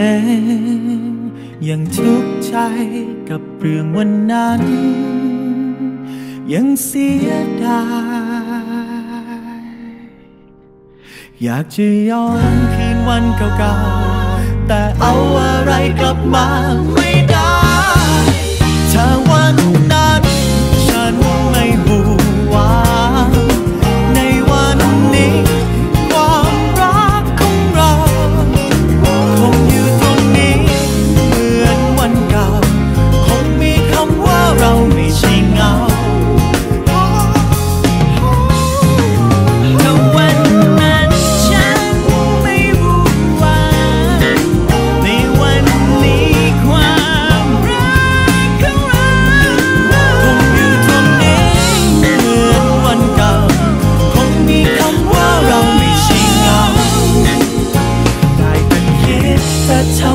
อง ยังทุกข์ใจกับเรื่องวันนั้น ยังเสียดาย อยากจะย้อนคืนวันเก่าๆ แต่เอาอะไรกลับมา 차